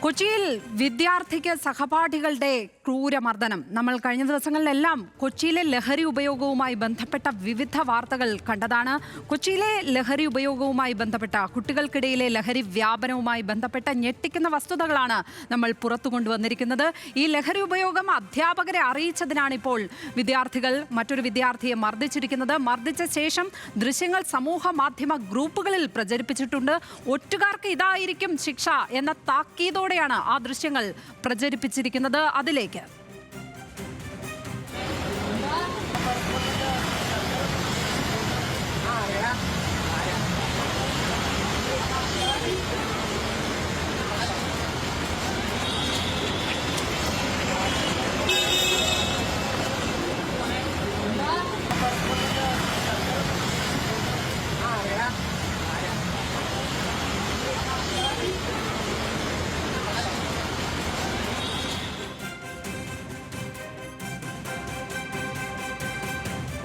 കൊച്ചിയിൽ വിദ്യാർത്ഥിക്ക് സഹപാഠികളുടെ ക്രൂരമർദ്ദനം. നമ്മൾ കഴിഞ്ഞ ദിവസങ്ങളിലെല്ലാം കൊച്ചിയിലെ ലഹരി ഉപയോഗവുമായി ബന്ധപ്പെട്ട വിവിധ വാർത്തകൾ കണ്ടതാണ്. കൊച്ചിയിലെ ലഹരി ഉപയോഗവുമായി ബന്ധപ്പെട്ട കുട്ടികൾക്കിടയിലെ ലഹരി വ്യാപനവുമായി ബന്ധപ്പെട്ട ഞെട്ടിക്കുന്ന വസ്തുതകളാണ് നമ്മൾ പുറത്തു കൊണ്ടുവന്നിരിക്കുന്നത്. ഈ ലഹരി ഉപയോഗം അധ്യാപകരെ അറിയിച്ചതിനാണ് ഇപ്പോൾ വിദ്യാർത്ഥികൾ മറ്റൊരു വിദ്യാർത്ഥിയെ മർദ്ദിച്ചിരിക്കുന്നത്. മർദ്ദിച്ച ശേഷം ദൃശ്യങ്ങൾ സമൂഹ മാധ്യമ ഗ്രൂപ്പുകളിൽ പ്രചരിപ്പിച്ചിട്ടുണ്ട്. ഒറ്റുകാർക്ക് ഇതായിരിക്കും ശിക്ഷ എന്ന താക്കീതോടെയാണ് ആ ദൃശ്യങ്ങൾ പ്രചരിപ്പിച്ചിരിക്കുന്നത്. അതിലേക്ക്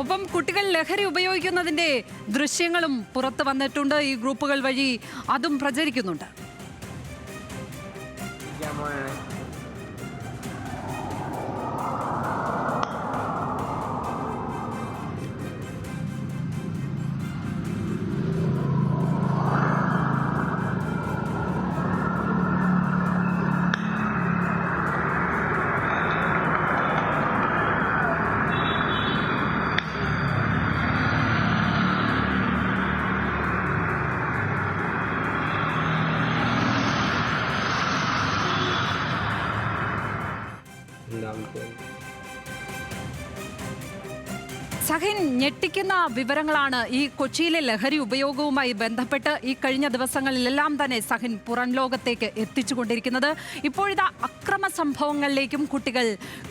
ഒപ്പം കുട്ടികൾ ലഹരി ഉപയോഗിക്കുന്നതിന്റെ ദൃശ്യങ്ങളും പുറത്തു വന്നിട്ടുണ്ട് ഈ ഗ്രൂപ്പുകൾ വഴി. അതും പ്രചരിക്കുന്നുണ്ട്. സഹിൻ ഞെട്ടിക്കുന്ന വിവരങ്ങളാണ് ഈ കൊച്ചിയിലെ ലഹരി ഉപയോഗവുമായി ബന്ധപ്പെട്ട് ഈ കഴിഞ്ഞ ദിവസങ്ങളിലെല്ലാം തന്നെ സഹിൻ പുറം ലോകത്തേക്ക് എത്തിച്ചുകൊണ്ടിരിക്കുന്നത്. ഇപ്പോഴിതാ അക്രമ സംഭവങ്ങളിലേക്കും കുട്ടികൾ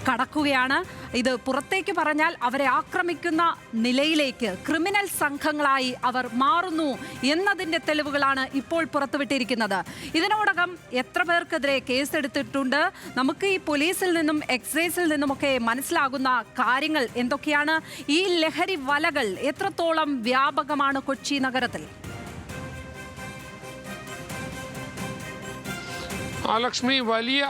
കടക്കുകയാണ്. ഇത് പുറത്തേക്ക് പറഞ്ഞാൽ അവരെ ആക്രമിക്കുന്ന നിലയിലേക്ക് ക്രിമിനൽ സംഘങ്ങളായി അവർ മാറുന്നു എന്നതിന്റെ തെളിവുകളാണ് ഇപ്പോൾ പുറത്തുവിട്ടിരിക്കുന്നത്. ഇതിനോടകം എത്ര പേർക്കെതിരെ കേസെടുത്തിട്ടുണ്ട്. നമുക്ക് ഈ പോലീസിൽ നിന്നും എക്സൈസിൽ നിന്നുമൊക്കെ മനസ്സിലാകുന്ന കാര്യങ്ങൾ എന്തൊക്കെയാണ്? ഈ ലഹരി വലകൾ എത്രത്തോളം വ്യാപകമാണ് കൊച്ചി നഗരത്തിൽ? ലക്ഷ്മി വലിയ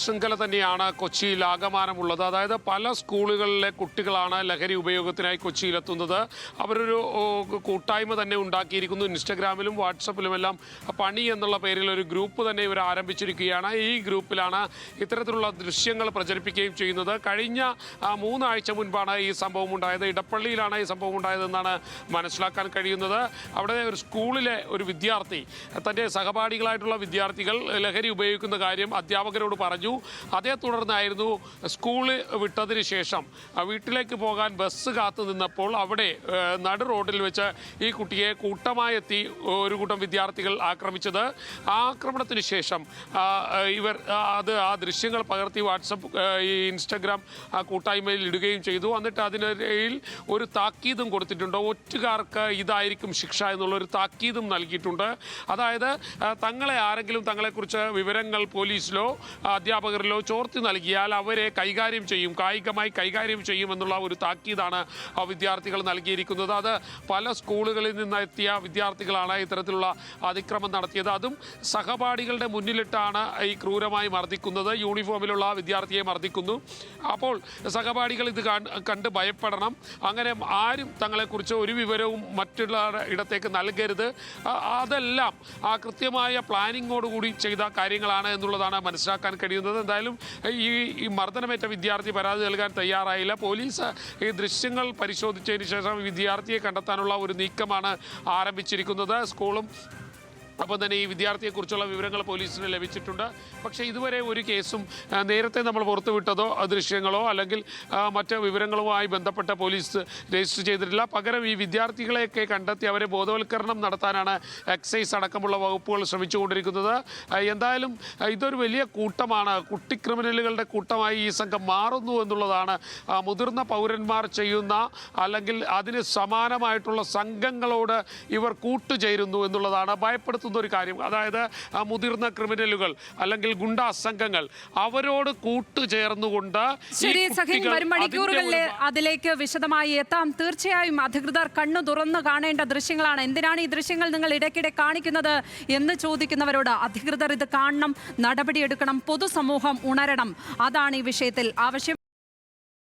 ശൃംഖല തന്നെയാണ് കൊച്ചിയിൽ ആകമാനമുള്ളത്. അതായത് പല സ്കൂളുകളിലെ കുട്ടികളാണ് ലഹരി ഉപയോഗത്തിനായി കൊച്ചിയിലെത്തുന്നത്. അവരൊരു കൂട്ടായ്മ തന്നെ ഉണ്ടാക്കിയിരിക്കുന്നു. ഇൻസ്റ്റഗ്രാമിലും വാട്സപ്പിലുമെല്ലാം പണി എന്നുള്ള പേരിൽ ഒരു ഗ്രൂപ്പ് തന്നെ ഇവർ ആരംഭിച്ചിരിക്കുകയാണ്. ഈ ഗ്രൂപ്പിലാണ് ഇത്തരത്തിലുള്ള ദൃശ്യങ്ങൾ പ്രചരിപ്പിക്കുകയും ചെയ്യുന്നത്. കഴിഞ്ഞ മൂന്നാഴ്ച മുൻപാണ് ഈ സംഭവം ഉണ്ടായത്. ഇടപ്പള്ളിയിലാണ് ഈ സംഭവം ഉണ്ടായതെന്നാണ് മനസ്സിലാക്കാൻ കഴിയുന്നത്. അവിടെ ഒരു സ്കൂളിലെ ഒരു വിദ്യാർത്ഥി തന്റെ സഹപാഠികളായിട്ടുള്ള വിദ്യാർത്ഥികൾ ലഹരി ഉപയോഗിക്കുന്ന കാര്യം അധ്യാപകരോട് പറഞ്ഞു. അതേ തുടർന്നായിരുന്നു സ്കൂൾ വിട്ടതിന് ശേഷം വീട്ടിലേക്ക് പോകാൻ ബസ് കാത്തു നിന്നപ്പോൾ അവിടെ നടു റോഡിൽ വെച്ച് ഈ കുട്ടിയെ കൂട്ടമായെത്തി ഒരു കൂട്ടം വിദ്യാർത്ഥികൾ ആക്രമിച്ചത്. ആക്രമണത്തിന് ശേഷം ഇവർ അത് ആ ദൃശ്യങ്ങൾ പകർത്തി വാട്സപ്പ് ഈ ഇൻസ്റ്റഗ്രാം കൂട്ടായ്മയിൽ ഇടുകയും ചെയ്തു. എന്നിട്ട് അതിനിടയിൽ ഒരു താക്കീതും കൊടുത്തിട്ടുണ്ട്. ഒറ്റുകാർക്ക് ഇതായിരിക്കും ശിക്ഷ എന്നുള്ള ഒരു താക്കീതും നൽകിയിട്ടുണ്ട്. അതായത് തങ്ങളെ ആരെങ്കിലും തങ്ങളെക്കുറിച്ച് വിവരങ്ങൾ പോലീസിലോ അധ്യാപകരിലോ ചോർത്തി നൽകിയാൽ അവരെ കൈകാര്യം ചെയ്യും കായികമായി കൈകാര്യം ചെയ്യും എന്നുള്ള ഒരു താക്കീതാണ് വിദ്യാർത്ഥികൾ നൽകിയിരിക്കുന്നത്. അത് പല സ്കൂളുകളിൽ നിന്നെത്തിയ വിദ്യാർത്ഥികളാണ് ഇത്തരത്തിലുള്ള അതിക്രമം നടത്തിയത്. അതും സഹപാഠികളുടെ മുന്നിലിട്ടാണ് ഈ ക്രൂരമായി മർദ്ദിക്കുന്നത്. യൂണിഫോമിലുള്ള വിദ്യാർത്ഥിയെ മർദ്ദിക്കുന്നു. അപ്പോൾ സഹപാഠികൾ ഇത് കാണ്- കണ്ട് ഭയപ്പെടണം. അങ്ങനെ ആരും തങ്ങളെക്കുറിച്ച് ഒരു വിവരവും മറ്റുള്ള ഇടത്തേക്ക് നൽകരുത്. അതെല്ലാം ആ കൃത്യമായ പ്ലാനിങ്ങോടുകൂടി ചെയ്ത കാര്യങ്ങളാണ്. എന്നുള്ളതാണ് മനസ്സിലാക്കാൻ കഴിയുന്നത്. എന്തായാലും ഈ ഈ മർദ്ദനമേറ്റ വിദ്യാർത്ഥി പരാതി നൽകാൻ തയ്യാറായില്ല. പോലീസ് ഈ ദൃശ്യങ്ങൾ പരിശോധിച്ചതിന് ശേഷം വിദ്യാർത്ഥിയെ കണ്ടെത്താനുള്ള ഒരു നീക്കമാണ് ആരംഭിച്ചിരിക്കുന്നത്. സ്കൂളും അപ്പോൾ തന്നെ ഈ വിദ്യാർത്ഥിയെക്കുറിച്ചുള്ള വിവരങ്ങൾ പോലീസിന് ലഭിച്ചിട്ടുണ്ട്. പക്ഷേ ഇതുവരെ ഒരു കേസും നേരത്തെ നമ്മൾ പുറത്തുവിട്ടതോ ദൃശ്യങ്ങളോ അല്ലെങ്കിൽ മറ്റ് വിവരങ്ങളുമായി ബന്ധപ്പെട്ട പോലീസ് രജിസ്റ്റർ ചെയ്തിട്ടില്ല. പകരം ഈ വിദ്യാർത്ഥികളെയൊക്കെ കണ്ടെത്തി അവരെ ബോധവൽക്കരണം നടത്താനാണ് എക്സൈസ് അടക്കമുള്ള വകുപ്പുകൾ ശ്രമിച്ചുകൊണ്ടിരിക്കുന്നത്. എന്തായാലും ഇതൊരു വലിയ കൂട്ടമാണ്. കുട്ടി ക്രിമിനലുകളുടെ കൂട്ടമായി ഈ സംഘം മാറുന്നു എന്നുള്ളതാണ്. മുതിർന്ന പൗരന്മാർ ചെയ്യുന്ന അല്ലെങ്കിൽ അതിന് സമാനമായിട്ടുള്ള സംഘങ്ങളോട് ഇവർ കൂട്ടുചേരുന്നു എന്നുള്ളതാണ്. ഭയപ്പെടുത്തുന്ന ഉണർത്തുന്ന ഒരു കാര്യം. അതായത് മുതിർന്ന ക്രിമിനലുകൾ അല്ലെങ്കിൽ ഗുണ്ടാ സംഘങ്ങൾ അവരോട് കൂട്ടുചേർന്നുകൊണ്ട് ശരി വരും മണിക്കൂറുകളിൽ അതിലേക്ക് വിശദമായി എത്താം. തീർച്ചയായും അധികൃതർ കണ്ണു തുറന്നു കാണേണ്ട ദൃശ്യങ്ങളാണ്. എന്തിനാണ് ഈ ദൃശ്യങ്ങൾ നിങ്ങൾ ഇടയ്ക്കിടെ കാണിക്കുന്നത് എന്ന് ചോദിക്കുന്നവരോട് അധികൃതർ ഇത് കാണണം നടപടിയെടുക്കണം പൊതുസമൂഹം ഉണരണം. അതാണ് ഈ വിഷയത്തിൽ ആവശ്യം.